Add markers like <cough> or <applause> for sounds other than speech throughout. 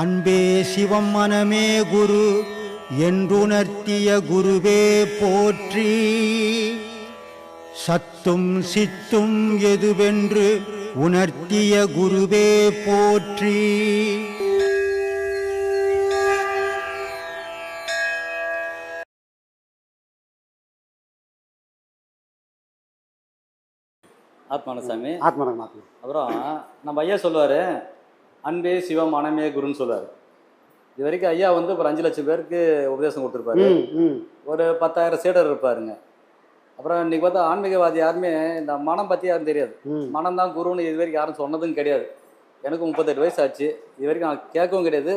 அன்பே சிவம் மனமே குரு என்றுணர்த்திய குருவே போற்றி. சத்தும் சித்தும் எதுவென்று உணர்த்திய குருவே போற்றி. ஆத்மானசாமி ஆத்மரகம் ஆத்மா அப்புறம் நம்ம ஐயா சொல்லுவார் அன்பே சிவம் மனமே குருன்னு சொல்லுவார். இது வரைக்கும் ஐயா வந்து ஒரு அஞ்சு லட்சம் பேருக்கு உபதேசம் கொடுத்துருப்பாரு. ஒரு பத்தாயிரம் சீடர் இருப்பாருங்க. அப்புறம் இன்னைக்கு பார்த்தா ஆன்மீகவாதி யாருமே இந்த மனம் பற்றி யாரும் தெரியாது. மனம் தான் குருன்னு இது வரைக்கும் யாரும் சொன்னதும் கிடையாது. எனக்கு முப்பத்தெட்டு வயசு ஆச்சு. இது வரைக்கும் நான் கேட்கவும் கிடையாது.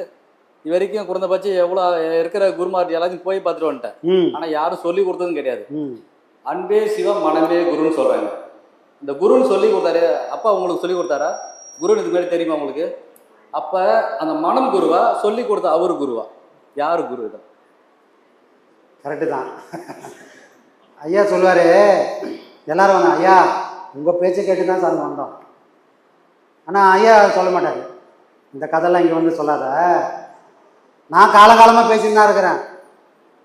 இது வரைக்கும் குறைந்தபட்சம் எவ்வளோ இருக்கிற குருமார் எல்லாத்தையும் போய் பார்த்துட்டு வந்துட்டேன். ஆனால் யாரும் சொல்லி கொடுத்ததும் கிடையாது. அன்பே சிவம் மனமே குருன்னு சொல்றாங்க. இந்த குருன்னு சொல்லி கொடுத்தாரு. அப்பா உங்களுக்கு சொல்லி கொடுத்தாரா? குருன்னு இதுக்கு முன்னாடி தெரியுமா உங்களுக்கு? அப்போ அந்த மனம் குருவா சொல்லி கொடுத்த அவரு குருவா? யார் குரு இது? கரெக்டு தான். ஐயா சொல்லுவார் எல்லாரும் வந்தோம் ஐயா உங்கள் பேச்சை கேட்டு தான் சார் வந்தோம். ஆனால் ஐயா சொல்ல மாட்டார். இந்த கதைலாம் இங்கே வந்து சொல்லாத. நான் காலகாலமாக பேசிட்டு தான் இருக்கிறேன்.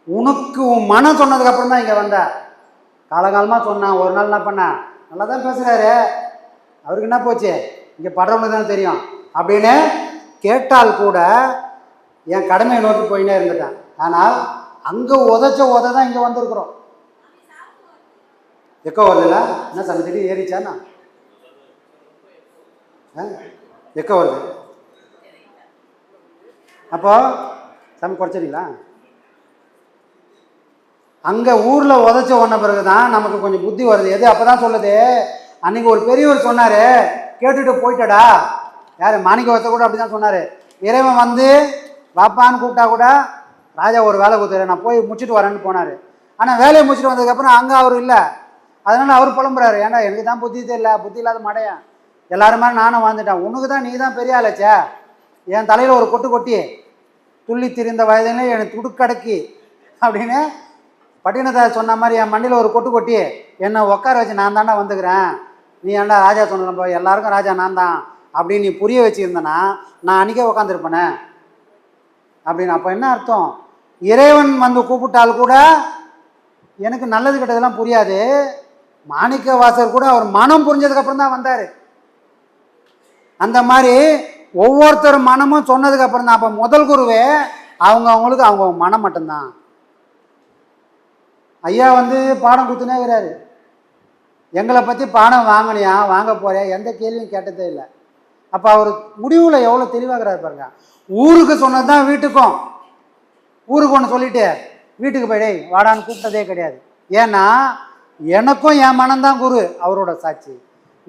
உனக்கு உன் மனம் சொன்னதுக்கப்புறம் தான் இங்கே வந்த. காலகாலமாக சொன்னான் ஒரு நாள் என்ன பண்ணேன் நல்லா தான் பேசுகிறாரு அவருக்கு என்ன போச்சு? இங்கே படுறவங்களுக்கு தானே தெரியும். அப்படின்னு கேட்டால் கூட என் கடமையை நோக்கி போயினே இருந்துட்டேன். ஆனால் அங்கே உதச்ச உத தான் இங்கே வந்திருக்கிறோம். எக்கோ வருதுல்ல? என்ன சாமி திடீர் ஏறிச்சாண்ணா ஆ? எக்கோ வருது. அப்போ சம குறைச்சிங்களா அங்கே ஊரில் உதச்ச ஒன்ன பிறகு தான் நமக்கு கொஞ்சம் புத்தி வருது. எது அப்போ தான் சொல்லுது? அன்றைக்கி ஒரு பெரியவர் சொன்னார் கேட்டுட்டு போயிட்டடா. யார்? மாணிக்கவத்தை கூட அப்படி தான் சொன்னார். இறைவன் வந்து வாப்பான்னு கூப்பிட்டா கூட ராஜா ஒரு வேலை கொடுத்தாரு நான் போய் முடிச்சுட்டு வரேன்னு போனார். ஆனால் வேலையை முடிச்சுட்டு வந்ததுக்கப்புறம் அங்கே அவர் இல்லை. அதனால் அவர் புலம்புறாரு. ஏன்டா எனக்கு தான் புத்தி தெரியல புத்தி இல்லாத மடையன் மாதிரி நானும் வாழ்ந்துட்டேன். உனக்கு தான் நீ தான் பெரிய ஆளாச்சே என் தலையில் ஒரு கொட்டு கொட்டி துள்ளி திரிந்த வயதிலே எனக்கு துடுக்கடக்கி அப்படின்னு பட்டினத்தார் சொன்ன மாதிரி என் மண்டியில் ஒரு கொட்டு கொட்டி என்னை உட்கார வச்சு நான் தாண்டா வந்துக்கிறேன். நீ ஏன்டா ராஜா சொன்ன எல்லாருக்கும் ராஜா நான் தான் அப்படின்னு நீ புரிய வச்சுருந்தனா நான் அன்றைக்கே உட்காந்துருப்பேனே அப்படின்னு அப்போ என்ன அர்த்தம்? இறைவன் வந்து கூப்பிட்டால் கூட எனக்கு நல்லது கெட்டதெல்லாம் புரியாது. மாணிக்க வாசர் கூட அவர் மனம் புரிஞ்சதுக்கப்புறம் தான் வந்தார். அந்த மாதிரி ஒவ்வொருத்தர் மனமும் சொன்னதுக்கப்புறம் தான். அப்போ முதல் குருவே அவங்க அவங்களுக்கு அவங்க மனம் மட்டும்தான். ஐயா வந்து பாடம் கொடுத்துனே இருக்கிறாரு. எங்களை பற்றி பாடம் வாங்கினியா? வாங்க போறியா எந்த கேள்வியும் கேட்டதே இல்லை. அப்போ அவர் முடிவில் எவ்வளோ தெளிவாகிறார் பாருங்க. ஊருக்கு சொன்னது தான் வீட்டுக்கும். ஊருக்கு ஒன்று சொல்லிட்டு வீட்டுக்கு போய் டேய் வாடான்னு கூப்பிட்டதே கிடையாது. ஏன்னா எனக்கும் என் மனம்தான் குரு அவரோட சாட்சி.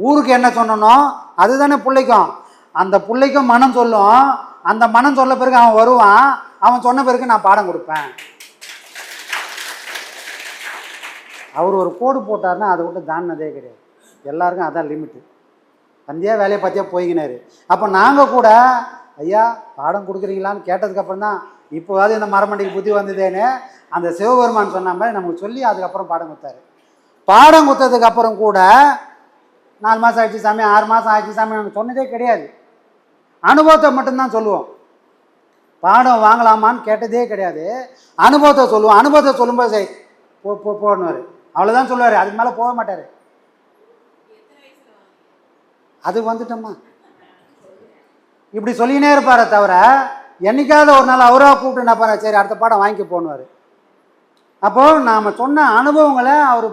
ஊருக்கு என்ன சொன்னனோ அதுதானே பிள்ளைக்கும். அந்த பிள்ளைக்கும் மனம் சொல்லும். அந்த மனம் சொல்ல பிறகு அவன் வருவான். அவன் சொன்ன பிறகு நான் பாடம் கொடுப்பேன். அவர் ஒரு கோடு போட்டார்னா அதை விட்டு தாண்டினதே கிடையாது. எல்லாருக்கும் அதான் லிமிட்டு வந்தியா வேலையை பார்த்தியா போய்கினாரு அப்போ நாங்கள் கூட ஐயா பாடம் கொடுக்குறீங்களான்னு கேட்டதுக்கப்புறம் தான் இப்போவாது இந்த மரமண்டிக்கு புத்தி வந்ததேன்னு அந்த சிவபெருமான் சொன்ன மாதிரி நமக்கு சொல்லி அதுக்கப்புறம் பாடம் கொடுத்தாரு. பாடம் கொடுத்ததுக்கப்புறம் கூட நாலு மாதம் ஆயிடுச்சு சாமி ஆறு மாதம் ஆயிடுச்சு சாமி நாங்கள் சொன்னதே கிடையாது. அனுபவத்தை மட்டும்தான் சொல்லுவோம். பாடம் வாங்கலாமான்னு கேட்டதே கிடையாது. அனுபவத்தை சொல்லுவோம். அனுபவத்தை சொல்லும்போது சரி போ போ போடுவார் அவ்வளோதான் சொல்லுவார். அதுக்கு மேலே போக மாட்டார். அது வந்துட்டோம்மா இப்படி சொல்லினே இருப்பாரே தவிர என்னைக்காவது ஒரு நாள் அவராக கூப்பிட்டு என்ன பண்ண சரி அடுத்த பாடம் வாங்கிக்க போனுவார் அப்போது நாம் சொன்ன அனுபவங்களை அவர்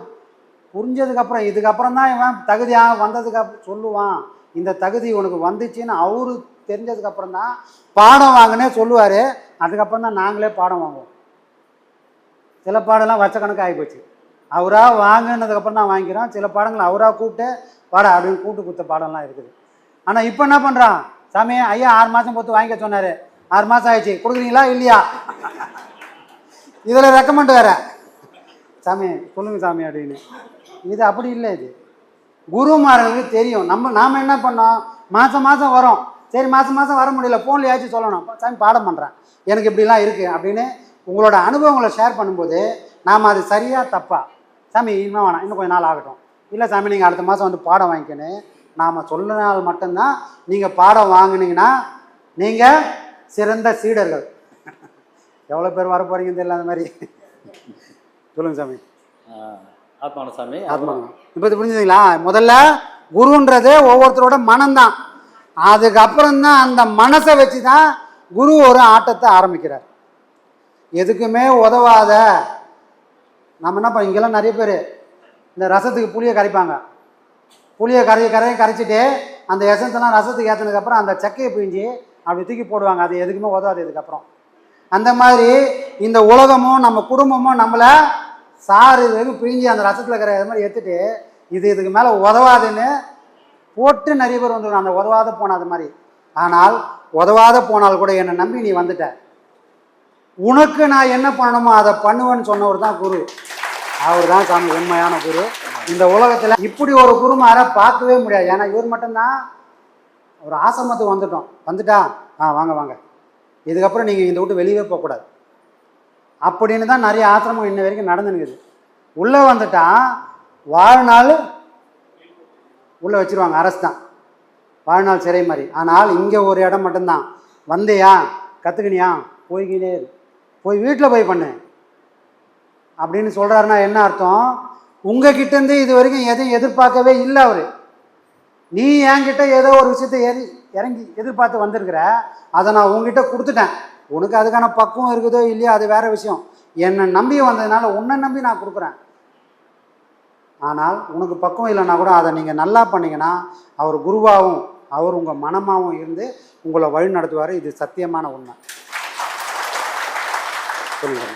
புரிஞ்சதுக்கப்புறம் இதுக்கப்புறம் தான் இவன் தகுதியாக வந்ததுக்கு சொல்லுவான். இந்த தகுதி உனக்கு வந்துச்சுன்னு அவரு தெரிஞ்சதுக்கப்புறம் தான் பாடம் வாங்கினே சொல்லுவார். அதுக்கப்புறம் தான் நாங்களே பாடம் வாங்குவோம். சில பாடம்லாம் வச்ச கணக்கு ஆகிப்போச்சு அவராக வாங்கினதுக்கப்புறம் தான் வாங்கிக்கிறோம் சில பாடங்கள் அவராக கூப்பிட்டு பாட அப்படின்னு கூப்பிட்டு கொடுத்த பாடம்லாம் இருக்குது. ஆனால் இப்போ என்ன பண்ணுறான் சாமி ஐயா ஆறு மாதம் பொறுத்து வாங்கிக்க சொன்னார். ஆறு மாதம் ஆயிடுச்சு. கொடுக்குறீங்களா இல்லையா? இதில் ரெக்கமெண்ட் வேற. சாமி சொல்லுங்க சாமி அப்படின்னு. இது அப்படி இல்லை இது. குருமார்களுக்கு தெரியும். நம்ம நாம் என்ன பண்ணோம்? மாதம் மாதம் வரோம். சரி மாதம் மாதம் வர முடியல. ஃபோன்லையாச்சும் சொல்லணும். சாமி பாடம் பண்ணுறேன் எனக்கு இப்படிலாம் இருக்குது அப்படின்னு உங்களோட அனுபவங்களை ஷேர் பண்ணும்போது நாம் அது சரியாக தப்பா சாமி இன்னும் வேணாம். இன்னும் கொஞ்சம் நாள் ஆகட்டும். இல்லை சாமி நீங்கள் அடுத்த மாதம் வந்து பாடம் வாங்கிக்கணும். நாம் சொல்லினால் மட்டும்தான் நீங்கள் பாடம் வாங்குனீங்கன்னா நீங்கள் சிறந்த சீடர்கள். எவ்வளோ பேர் வர போறீங்கன்னு தெரியல அந்த மாதிரி. சொல்லுங்க சாமி. ஆத்மான சாமி. ஆத்மா இப்போ புரிஞ்சுதுங்களா? முதல்ல குருன்றது ஒவ்வொருத்தரோட மனம்தான். அதுக்கப்புறம் தான் அந்த மனசை வச்சு தான் குரு ஒரு ஆட்டத்தை ஆரம்பிக்கிறார். எதுக்குமே உதவாத நம்ம என்ன பண்ண இங்கெல்லாம் நிறைய பேர் இந்த ரசத்துக்கு புளியை கரைப்பாங்க. புளியை கரைச்சி கரையை கரைச்சிட்டு அந்த எசன்ஸ்லாம் ரசத்துக்கு ஏற்றினதுக்கப்புறம் அந்த சக்கையை பிழிஞ்சு அப்படி தூக்கி போடுவாங்க. அது எதுக்குமே உதவாது இதுக்கப்புறம். அந்த மாதிரி இந்த உலகமும் நம்ம குடும்பமும் நம்மளை சாறு வெறும் பிழிஞ்சு அந்த ரசத்தில் இருக்கிற இது மாதிரி எடுத்துட்டு இது இதுக்கு மேலே உதவாதுன்னு போட்டு நிறைய பேர் வந்துடும் அந்த உதவாத போனாத மாதிரி. ஆனால் உதவாத போனால் கூட என்னை நம்பி நீ வந்துட்ட. உனக்கு நான் என்ன பண்ணணுமோ அதை பண்ணுவேன்னு சொன்னவர் தான் குரு. அவர் தான் சாமி உண்மையான குரு. இந்த உலகத்தில் இப்படி ஒரு குருமாரை பார்க்கவே முடியாது. ஏன்னா இவர் மட்டும்தான் ஒரு ஆசிரமத்துக்கு வந்துட்டோம். வந்துட்டா? ஆ வாங்க வாங்க. இதுக்கப்புறம் நீங்கள் இந்த விட்டு வெளியவே போகக்கூடாது. அப்படின்னு தான் நிறைய ஆசிரமம் இன்ன வரைக்கும் நடந்துனுக்குது. உள்ளே வந்துட்டா வாழ்நாள் உள்ளே வச்சிருவாங்க அரசு தான். வாழ்நாள் சிறை மாதிரி. ஆனால் இங்கே ஒரு இடம் மட்டும்தான். வந்தியா? கற்றுக்கினியா போய்கினே போய் வீட்டில் போய் பண்ணு. அப்படின்னு சொல்கிறாருன்னா என்ன அர்த்தம்? உங்ககிட்டேருந்து இது வரைக்கும் எதையும் எதிர்பார்க்கவே இல்லை அவர். நீ என்கிட்ட ஏதோ ஒரு விஷயத்த ஏறி இறங்கி எதிர்பார்த்து வந்திருக்கிற அதை நான் உங்ககிட்ட கொடுத்துட்டேன். உனக்கு அதுக்கான பக்குவம் இருக்குதோ இல்லையோ அது வேற விஷயம். என்னை நம்பி வந்ததுனால உன்னை நம்பி நான் கொடுக்குறேன். ஆனால் உனக்கு பக்குவம் இல்லைன்னா கூட அதை நீங்கள் நல்லா பண்ணீங்கன்னா அவர் குருவாகவும் அவர் உங்கள் மனமாகவும் இருந்து உங்களை வழி நடத்துவார் இது சத்தியமான உண்மை. சொல்லுங்க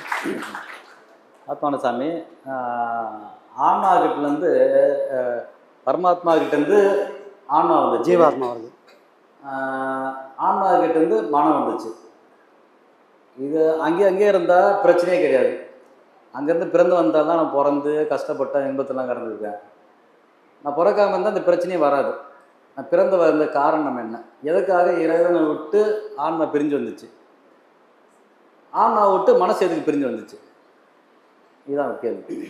ஆத்மான சாமி ஆஹ், ஆன்மா கிட்டேருந்து பரமாத்மா கிட்டேருந்து ஆன்மா வந்துச்சு. ஜீவாத்மா வருது. ஆன்மா கிட்டேருந்து மனம் வந்துச்சு. இது அங்கேயே அங்கேயே இருந்தால் பிரச்சனையே கிடையாது. அங்கேருந்து பிறந்து வந்தால் தான் நான் பிறந்து கஷ்டப்பட்டேன் இன்பத்தெல்லாம் கடந்திருக்கேன். நான் பிறக்காம இருந்தால் அந்த பிரச்சனையே வராது. நான் பிறந்து வந்த காரணம் என்ன? எதுக்காக இறைவனை விட்டு ஆன்மா பிரிஞ்சு வந்துச்சு? ஆன்மா விட்டு மனசு எதுக்கு பிரிஞ்சு வந்துச்சு? இதுதான் கேள்வி.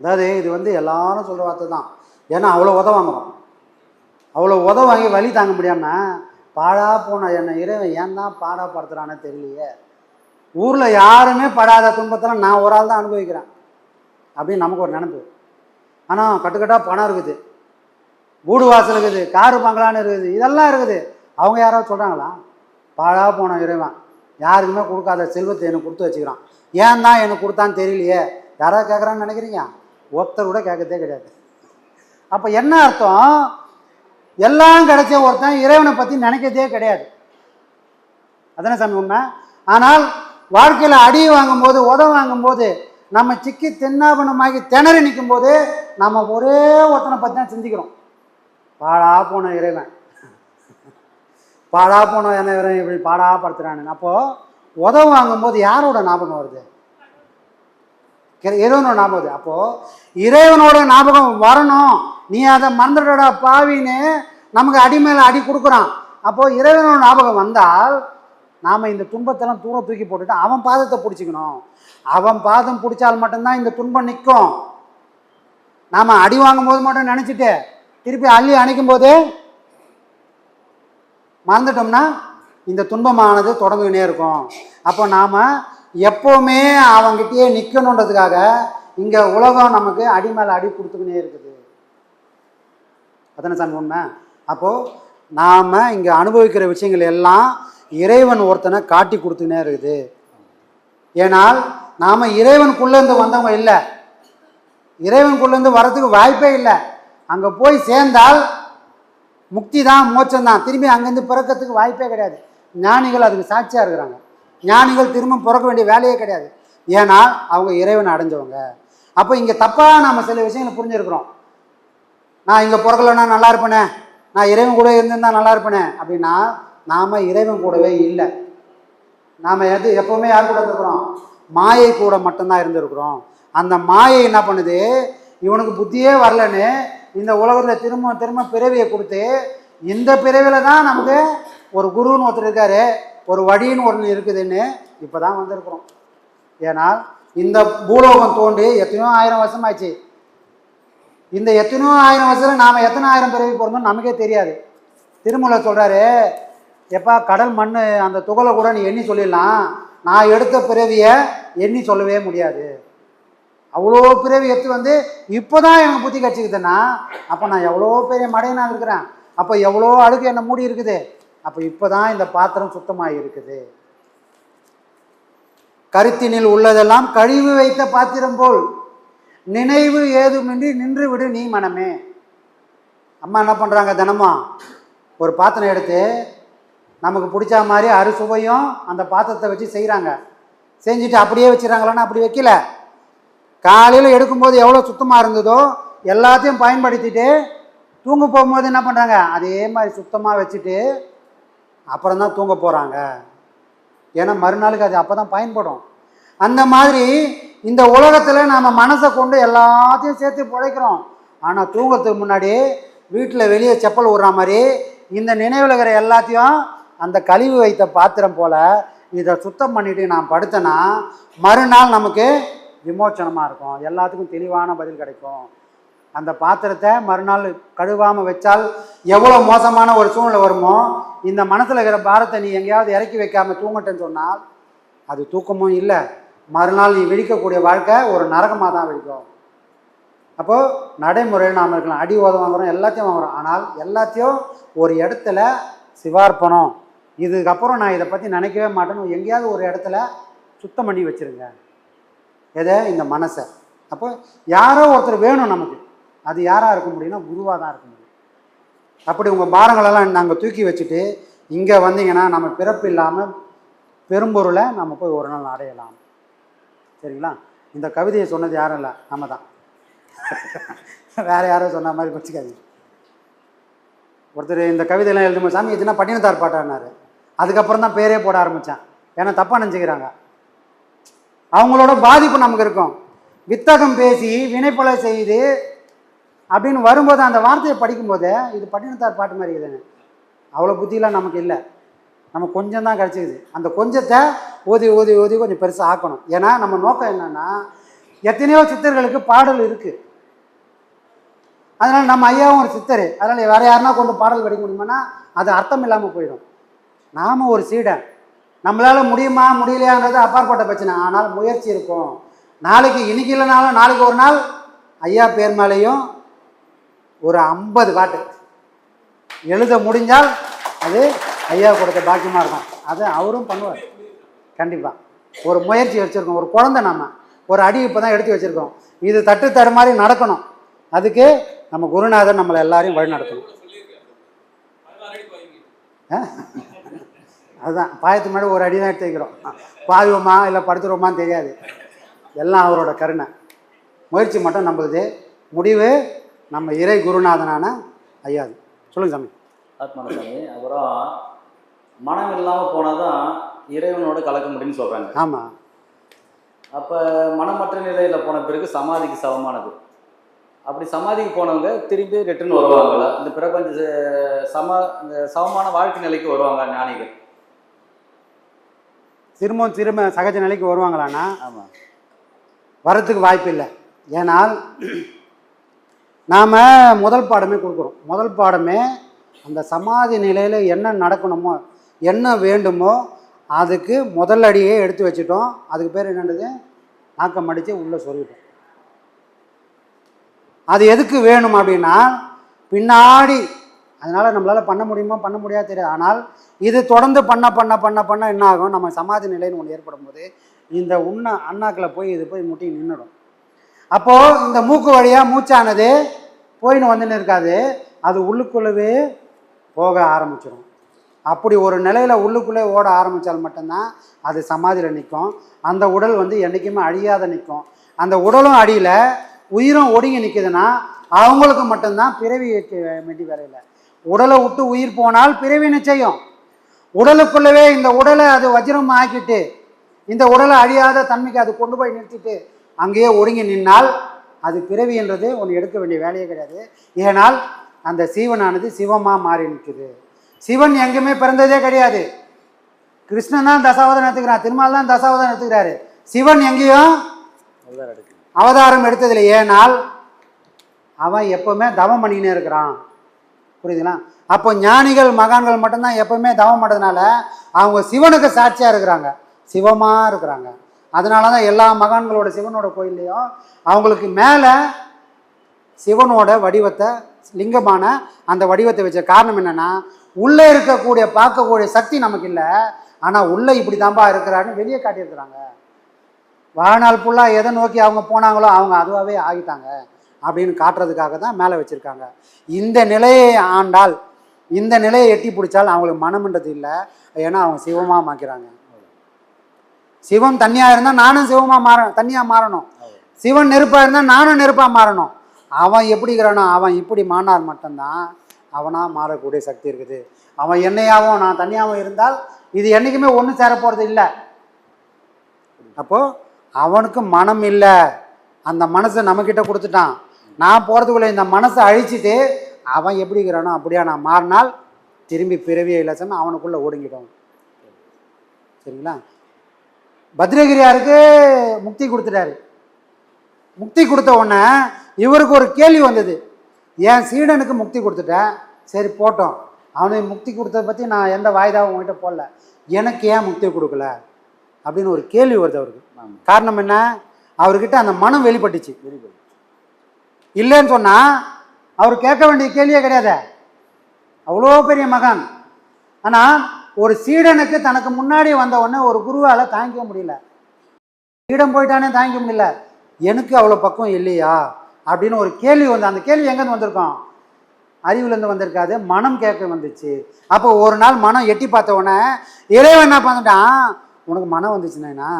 அதாவது இது வந்து எல்லாரும் சொல்கிற வார்த்தை தான். ஏன்னா அவ்வளோ உத வாங்குறோம். அவ்வளோ உத வாங்கி வழி தாங்க முடியாமல் பாழா போன என்னை இறைவன் ஏன் தான் பாடா படுத்துறானே தெரியலையே. ஊரில் யாருமே படாத துன்பத்தெல்லாம் நான் ஒரு ஆள் தான் அனுபவிக்கிறேன். அப்படின்னு நமக்கு ஒரு நினப்பு. ஆனால் கட்டுக்கட்டாக பணம் இருக்குது. வீடு வாசல் இருக்குது. காரு பங்களான்னு இருக்குது. இதெல்லாம் இருக்குது. அவங்க யாராவது சொல்கிறாங்களா பாழா போன இறைவன். யாருக்குமே கொடுக்காத செல்வத்தை எனக்கு கொடுத்து வச்சுக்கிறான். ஏன் தான் எனக்கு கொடுத்தான்னு தெரியலையே? யாராவது கேட்குறான்னு நினைக்கிறீங்க? ஒருத்தர் கூட கேட்கறதே கிடையாது. அப்போ என்ன அர்த்தம்? எல்லாம் கிடைச்ச ஒருத்தன் இறைவனை பற்றி நினைக்கிறதே கிடையாது. அதானே சாமி உண்மை? ஆனால் வாழ்க்கையில் அடி வாங்கும்போது உதவ வாங்கும்போது நம்ம சிக்கி தென்னாபனமாகி திணறி நிற்கும்போது நம்ம ஒரே ஒருத்தனை பற்றி தான் சிந்திக்கிறோம். பாழா போன இறைவன். பாடா போன என்ன வரும் இப்படி பாடா படுத்துறானு. அப்போது உதவு வாங்கும்போது யாரோட ஞாபகம் வருது? இறைவனோட ஞாபகம் வருது. அப்போது இறைவனோட ஞாபகம் வரணும். நீ அதை மறந்துடா பாவின்னு நமக்கு அடி மேலே அடி கொடுக்குறான். அப்போது இறைவனோட ஞாபகம் வந்தால் நாம் இந்த துன்பத்தெல்லாம் தூரம் தூக்கி போட்டுட்டு அவன் பாதத்தை பிடிச்சிக்கணும். அவன் பாதம் பிடிச்சால் மட்டும்தான் இந்த துன்பம் நிற்கும். நாம் அடி வாங்கும் போது மட்டும் நினச்சிட்டு திருப்பி அள்ளி அணைக்கும் போது மறந்துட்டோம்னா இந்த துன்பமானது தொடங்கினே இருக்கும். அப்போ நாம் எப்போவுமே அவங்ககிட்டயே நிற்கணுன்றதுக்காக இங்கே உலகம் நமக்கு அடி மேலே அடி கொடுத்துக்கினே இருக்குது. அதானே சாமி உண்மை? அப்போது நாம் இங்கே அனுபவிக்கிற விஷயங்கள் எல்லாம் இறைவன் ஒருத்தனை காட்டி கொடுத்துக்கினே இருக்குது. ஏனால் நாம் இறைவனுக்குள்ளேருந்து வந்தவங்க இல்லை. இறைவனுக்குள்ளேருந்து வர்றதுக்கு வாய்ப்பே இல்லை. அங்கே போய் சேர்ந்தால் முக்தி தான் மோட்சம் தான். திரும்பி அங்கேருந்து பிறக்கிறதுக்கு வாய்ப்பே கிடையாது. ஞானிகள் அதுக்கு சாட்சியாக இருக்கிறாங்க. ஞானிகள் திரும்ப பிறக்க வேண்டிய வேலையே கிடையாது. ஏன்னா அவங்க இறைவனை அடைஞ்சவங்க. அப்போ இங்கே தப்பாக நாம் சில விஷயங்களை புரிஞ்சுருக்குறோம். நான் இங்கே பிறக்கலைன்னா நல்லா இருப்பேனே. நான் இறைவன் கூட இருந்திருந்தா நல்லா இருப்பேனே. அப்படின்னா நாம் இறைவன் கூடவே இல்லை. நாம் எது எப்போவுமே யார் கூட இருந்திருக்கிறோம்? மாயை கூட மட்டும்தான் இருந்திருக்கிறோம். அந்த மாயை என்ன பண்ணுது? இவனுக்கு புத்தியே வரலன்னு இந்த உலகத்தில் திரும்ப திரும்ப பிறவியை கொடுத்து இந்த பிறவியில் தான் நமக்கு ஒரு குருன்னு ஒருத்தர் இருக்காரு ஒரு வழின்னு ஒன்று இருக்குதுன்னு இப்போ தான் வந்திருக்கிறோம். ஏன்னால் இந்த பூலோகம் தோண்டி எத்தனையோ ஆயிரம் வருஷம் ஆச்சு. இந்த எத்தனையோ ஆயிரம் வருஷத்தில் நாம் எத்தனை ஆயிரம் பிறவி பிறந்தோம் நமக்கே தெரியாது. திருமலை சொல்கிறாரு எப்பா கடல் மண் அந்த துகளை கூட நீ எண்ணி சொல்லிடலாம். நான் எடுத்த பிறவியை எண்ணி சொல்லவே முடியாது. அவ்வளோ பிறவி எடுத்து வந்து இப்போ தான் எனக்கு புத்தி கட்சிக்குதுன்னா அப்போ நான் எவ்வளோ பெரிய மடையனாக இருக்கிறேன்? அப்போ எவ்வளோ அழுக்கு என்னை மூடி இருக்குது? அப்போ இப்போ தான் இந்த பாத்திரம் சுத்தமாக இருக்குது. கருத்தினில் உள்ளதெல்லாம் கழிவு வைத்த பாத்திரம் போல். நினைவு ஏதுமின்றி நின்று விடு நீ மனமே. அம்மா என்ன பண்ணுறாங்க தினமும்? ஒரு பாத்திரம் எடுத்து நமக்கு பிடிச்ச மாதிரி அறுசுவையும் அந்த பாத்திரத்தை வச்சு செய்கிறாங்க செஞ்சுட்டு அப்படியே வச்சுறாங்களான்னு அப்படி வைக்கல. காலையில் எடுக்கும்போது எவ்வளோ சுத்தமாக இருந்ததோ எல்லாத்தையும் பயன்படுத்திட்டு தூங்க போகும்போது என்ன பண்ணுறாங்க அதே மாதிரி சுத்தமாக வச்சுட்டு அப்புறம் தான் தூங்க போகிறாங்க ஏன்னா மறுநாளுக்கு அது அப்போ தான் பயன்படும். அந்த மாதிரி இந்த உலகத்தில் நாம் மனசை கொண்டு எல்லாத்தையும் சேர்த்து பிழைக்கிறோம் ஆனால் தூங்கிறதுக்கு முன்னாடி வீட்டில் வெளியே செப்பல் விடுற மாதிரி இந்த நினைவில் இருக்கிற எல்லாத்தையும் அந்த கழிவு வைத்த பாத்திரம் போல் இதை சுத்தம் பண்ணிவிட்டு நான் படுத்தேன்னா மறுநாள் நமக்கு விமோச்சனமாக இருக்கும். எல்லாத்துக்கும் தெளிவான பதில் கிடைக்கும். அந்த பாத்திரத்தை மறுநாள் கழுவாமல் வச்சால் எவ்வளோ மோசமான ஒரு சூழ்நிலை வருமோ இந்த மனசில் இருக்கிற பாரத்தை நீ எங்கேயாவது இறக்கி வைக்காமல் தூங்கட்டேன்னு சொன்னால் அது தூக்கமும் இல்லை. மறுநாள் நீ விழிக்கக்கூடிய வாழ்க்கை ஒரு நரகமாக தான் விழிக்கும். அப்போது நடைமுறையில் நாம் இருக்கலாம். அடி உதவ வாங்குறோம் எல்லாத்தையும் வாங்குறோம். ஆனால் எல்லாத்தையும் ஒரு இடத்துல சிவார்ப்பணம். இதுக்கப்புறம் நான் இதை பற்றி நினைக்கவே மாட்டேன்னு எங்கேயாவது ஒரு இடத்துல சுத்தம் பண்ணி வச்சுருங்க. எதை? இந்த மனசை. அப்போ யாரோ ஒருத்தர் வேணும் நமக்கு. அது யாராக இருக்க முடியும்னா குருவாக தான் இருக்க முடியும். அப்படி உங்கள் பாரங்களெல்லாம் நாங்கள் தூக்கி வச்சுட்டு இங்கே வந்தீங்கன்னா நம்ம பிறப்பு இல்லாமல் பெரும்பொருளை நம்ம போய் ஒரு நாள் அடையலாம். சரிங்களா? இந்த கவிதையை சொன்னது யாரும் இல்லை. நம்ம தான். <laughs> வேறு யாரோ சொன்ன மாதிரி வச்சுக்காதீங்க. ஒருத்தர் இந்த கவிதையெல்லாம் எழுதும்போது சாமி இதுனா பட்டினத்தார் பாட்டானாரு அதுக்கப்புறம் தான் பேரே போட ஆரம்பித்தேன் ஏன்னா தப்பாக நினச்சிக்கிறாங்க. அவங்களோட பாதிப்பு நமக்கு இருக்கும். வித்தகம் பேசி வினைப்பலை செய்து அப்படின்னு வரும்போது அந்த வார்த்தையை படிக்கும்போது இது பட்டினத்தார் பாட்டு மாதிரி இதுன்னு அவ்வளோ புத்தியெலாம் நமக்கு இல்லை. நம்ம கொஞ்சம் தான் கிடச்சிக்குது. அந்த கொஞ்சத்தை ஓதி ஓதி ஓதி கொஞ்சம் பெருசாக ஆக்கணும். ஏன்னா நம்ம நோக்கம் என்னென்னா எத்தனையோ சித்தர்களுக்கு பாடல் இருக்குது அதனால் நம்ம ஐயாவும் ஒரு சித்தர். அதனால் வேறு யாருன்னா கொண்டு பாடல் படிக்க முடியுமானா அது அர்த்தம் இல்லாமல் போயிடும். நாம் ஒரு சீடன். நம்மளால் முடியுமா முடியலையான்றது அப்பாற்பட்ட பிரச்சனை. ஆனால் முயற்சி இருக்கும். நாளைக்கு இன்னைக்கு இல்லைனாலும் நாளைக்கு ஒரு நாள் ஐயா பேர் மேலேயும் ஒரு ஐம்பது பாட்டு. எழுத முடிஞ்சால் அது ஐயா கொடுத்த பாக்கியமாக இருக்கும். அது அவரும் பண்ணுவார். கண்டிப்பாக ஒரு முயற்சி வச்சுருக்கோம். ஒரு குழந்தை நம்ம ஒரு அடி இப்போ தான் எடுத்து வச்சுருக்கோம். இது தட்டு தடு மாதிரி நடக்கணும். அதுக்கு நம்ம குருநாதர் நம்மளை எல்லாரையும் வழி நடத்தணும் ஆ? அதுதான். பாயத்து முன்னாடி ஒரு அடி தான் எடுத்து வைக்கிறோம் பாயுவோமா இல்லை படுத்துருவோமான்னு தெரியாது. எல்லாம் அவரோட கருணை. முயற்சி மட்டும் நம்மளுது. முடிவு நம்ம இறை குருநாதனான ஐயாது சொல்லுங்க சாமி. ஆத்மானசாமி அப்புறம் மனம் இல்லாமல் போனால் தான் இறைவனோட கலக்க முடியும்னு சொல்கிறாங்க ஆமாம் அப்போ மனமற்ற நிலையில் போன பிறகு சமாதிக்கு சமமானது. அப்படி சமாதிக்கு போனவங்க திரும்பி ரிட்டர்ன் வருவாங்களா இந்த பிரபஞ்ச சம இந்த சமமான வாழ்க்கை நிலைக்கு வருவாங்க ஞானிகள். திரும்பவும் திரும்ப சகஜ நிலைக்கு வருவாங்களான்னா வரத்துக்கு வாய்ப்பு இல்லை. ஏனால் நாம் முதல் பாடமே கொடுக்குறோம். முதல் பாடமே அந்த சமாதி நிலையில் என்ன நடக்கணுமோ என்ன வேண்டுமோ அதுக்கு முதல் அடியே எடுத்து வச்சிட்டோம். அதுக்கு பேர் என்னது நாக்கம் அடித்து உள்ளே சொல்லிட்டோம். அது எதுக்கு வேணும் அப்படின்னா பின்னாடி அதனால் நம்மளால் பண்ண முடியுமோ பண்ண முடியாது தெரியாது. ஆனால் இது தொடர்ந்து பண்ண பண்ண பண்ண பண்ண என்ன ஆகும்? நம்ம சமாதி நிலைன்னு ஒன்று ஏற்படும் போது இந்த உண்ண அண்ணாக்கில் போய் இது போய் முட்டி நின்றுடும் அப்போது இந்த மூக்கு வழியாக மூச்சானது போயின்னு வந்துன்னு இருக்காது அது உள்ளுக்குள்ளவே போக ஆரம்பிச்சிடும் அப்படி ஒரு நிலையில் உள்ளுக்குள்ளே ஓட ஆரம்பித்தால் மட்டும்தான் அது சமாதியில் நிற்கும். அந்த உடல் வந்து என்றைக்குமே அழியாத நிற்கும். அந்த உடலும் அடியில் உயிரும் ஒடுங்கி நிற்குதுன்னா அவங்களுக்கு மட்டும்தான் பிறவி மெட்டி வேலையில். உடலை விட்டு உயிர் போனால் பிறவி நிச்சயம் உடலுக்குள்ளவே இந்த உடலை அது வஜ்ரம் ஆக்கிட்டு இந்த உடலை அழியாத தன்மைக்கு அது கொண்டு போய் நிறுத்திட்டு அங்கேயே ஒடுங்கி நின்னால் அது பிறவி என்றது ஒன்று எடுக்க வேண்டிய வேலையே கிடையாது. ஏனால் அந்த சீவனானது சிவமாக மாறி நிற்குது. சிவன் எங்கேயுமே பிறந்ததே கிடையாது. கிருஷ்ணன் தான் தசாவதாரம் எடுத்துக்கிறான் திருமால் தான் தசாவதாரம் எடுத்துக்கிறாரு. சிவன் எங்கேயும் அவதாரம் எடுத்ததில்லை. ஏனால் அவன் எப்பவுமே தவம் பண்ணினே இருக்கிறான். புரியுதுங்களா? அப்போ ஞானிகள் மகான்கள் மட்டும்தான் எப்பவுமே தவம் பண்ணதுனால அவங்க சிவனுக்கு சாட்சியாக இருக்கிறாங்க. சிவமாக இருக்கிறாங்க. அதனால தான் எல்லா மகான்களோட சிவனோட கோயில்லையும் அவங்களுக்கு மேலே சிவனோட வடிவத்தை லிங்கமான அந்த வடிவத்தை வச்ச காரணம் என்னென்னா உள்ளே இருக்கக்கூடிய பார்க்கக்கூடிய சக்தி நமக்கு இல்லை. ஆனால் உள்ளே இப்படி தான்பா இருக்கிறாருன்னு வெளியே காட்டியிருக்கிறாங்க. வாழ்நாள் ஃபுல்லாக எதை நோக்கி அவங்க போனாங்களோ அவங்க அதுவாகவே ஆகிட்டாங்க அப்படின்னு காட்டுறதுக்காக தான் மேலே வச்சுருக்காங்க. இந்த நிலையை ஆண்டால் இந்த நிலையை எட்டி பிடிச்சால் அவங்களுக்கு மனம்ன்றது இல்லை. ஏன்னா அவங்க சிவமாக மாக்கிறாங்க. சிவம் தண்ணியாக இருந்தால் நானும் சிவமாக மாற தண்ணியாக மாறணும். சிவன் நெருப்பாக இருந்தால் நானும் நெருப்பாக மாறணும். அவன் எப்படி இருக்கிறானோ அவன் இப்படி மாறினார் மட்டும்தான் அவனாக மாறக்கூடிய சக்தி இருக்குது. அவன் என்னையாகவும் நான் தனியாகவும் இருந்தால் இது என்றைக்குமே ஒன்று சேர போகிறது இல்லை. அப்போது அவனுக்கு மனம் இல்லை. அந்த மனசை நம்மக்கிட்ட கொடுத்துட்டான். நான் போகிறதுக்குள்ளே இந்த மனசை அழிச்சிட்டு அவன் எப்படி இருக்கிறானோ அப்படியா நான் மாறினால் திரும்பி பிறவியே இலசம் அவனுக்குள்ளே ஒடுங்கிடும் சரிங்களா? பத்ரகிரியாருக்கு முக்தி கொடுத்துட்டாரு. முக்தி கொடுத்த உடனே இவருக்கு ஒரு கேள்வி வந்தது. என் சீடனுக்கு முக்தி கொடுத்துட்டேன் சரி போட்டோம். அவனுக்கு முக்தி கொடுத்ததை பற்றி நான் எந்த வாய்தாவும் உங்ககிட்ட போடல. எனக்கு ஏன் முக்தி கொடுக்கல? அப்படின்னு ஒரு கேள்வி வருது அவருக்கு. காரணம் என்ன? அவர்கிட்ட அந்த மனம் வெளிப்பட்டுச்சு. குட் இல்லைன்னு சொன்னால் அவர் கேட்க வேண்டிய கேள்வியே கிடையாது. அவ்வளோ பெரிய மகான். ஆனால் ஒரு சீடனுக்கு தனக்கு முன்னாடி வந்த உடனே ஒரு குருவால் தாங்கிக்க முடியல. சீடன் போயிட்டானே தாங்கிக்க முடியல. எனக்கு அவ்வளோ பக்கம் இல்லையா? அப்படின்னு ஒரு கேள்வி வந்து அந்த கேள்வி எங்கேருந்து வந்திருக்கோம்? அறிவுலேருந்து வந்திருக்காது. மனம் கேட்க வந்துச்சு. அப்போ ஒரு நாள் மனம் எட்டி பார்த்த உடனே இறைவன் என்ன பண்ணிட்டான் உனக்கு மனம் வந்துச்சுண்ணா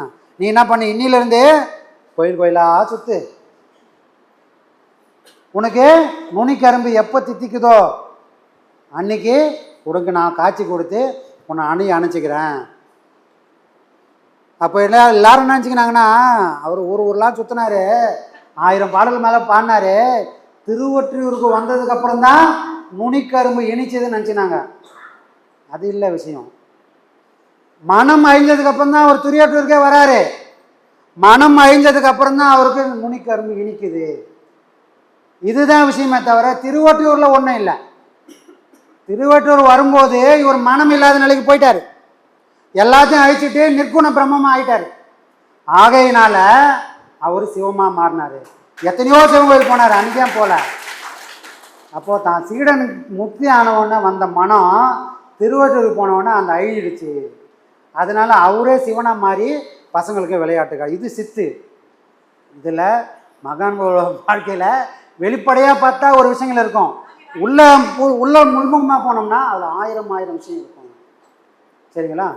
நீ என்ன பண்ண? இன்னிலேருந்து கோயில் கோயிலாக சுற்று உனக்கு நுனிக்கரும்பு எப்போ தித்திக்குதோ? அன்னைக்கு உனக்கு நான் காட்சி கொடுத்து உன்னை அணி அணைச்சிக்கிறேன் அப்போ எல்லா எல்லாரும் என்ன நினச்சிக்கினாங்கன்னா அவர் ஒரு ஊர்லாம் சுற்றினார் ஆயிரம் பாடல் மேலே பாடினாரு. திருவொற்றியூருக்கு வந்ததுக்கப்புறம் தான் நுனிக்கரும்பு இனிச்சதுன்னு நினச்சினாங்க. அது இல்லை விஷயம். மனம் அழிஞ்சதுக்கப்புறம் தான் அவர் திருவொற்றியூருக்கே வராரு. மனம் அழிஞ்சதுக்கு அப்புறம் தான் அவருக்கு நுனிக்கரும்பு இனிக்குது. இதுதான் விஷயமே தவிர திருவொற்றியூரில் ஒன்றும் இல்லை. திருவொற்றியூர் வரும்போது இவர் மனம் இல்லாத நிலைக்கு போயிட்டார். எல்லாத்தையும் அழிச்சிட்டு நிற்குண பிரம்மமாக ஆகிட்டார் ஆகையினால அவர் சிவமாக மாறினாரு. எத்தனையோ சிவன் கோயில் போனார் அன்றைக்கே போல. அப்போது தான் சீடனுக்கு முக்தி ஆனவுடனே வந்த மனம் திருவள்ளூருக்கு போனவுடனே அந்த அழிஞ்சிடுச்சு. அதனால் அவரே சிவனாக மாறி பசங்களுக்கு விளையாட்டுக்கா. இது சித்து. இதில் மகான்களோட வாழ்க்கையில் வெளிப்படையாக பார்த்தா ஒரு விஷயங்கள் இருக்கும். உள்ள பு- உள்ள முன்முகமாக போனோம்னா அதில் ஆயிரம் ஆயிரம் விஷயம் இருக்கும். சரிங்களா?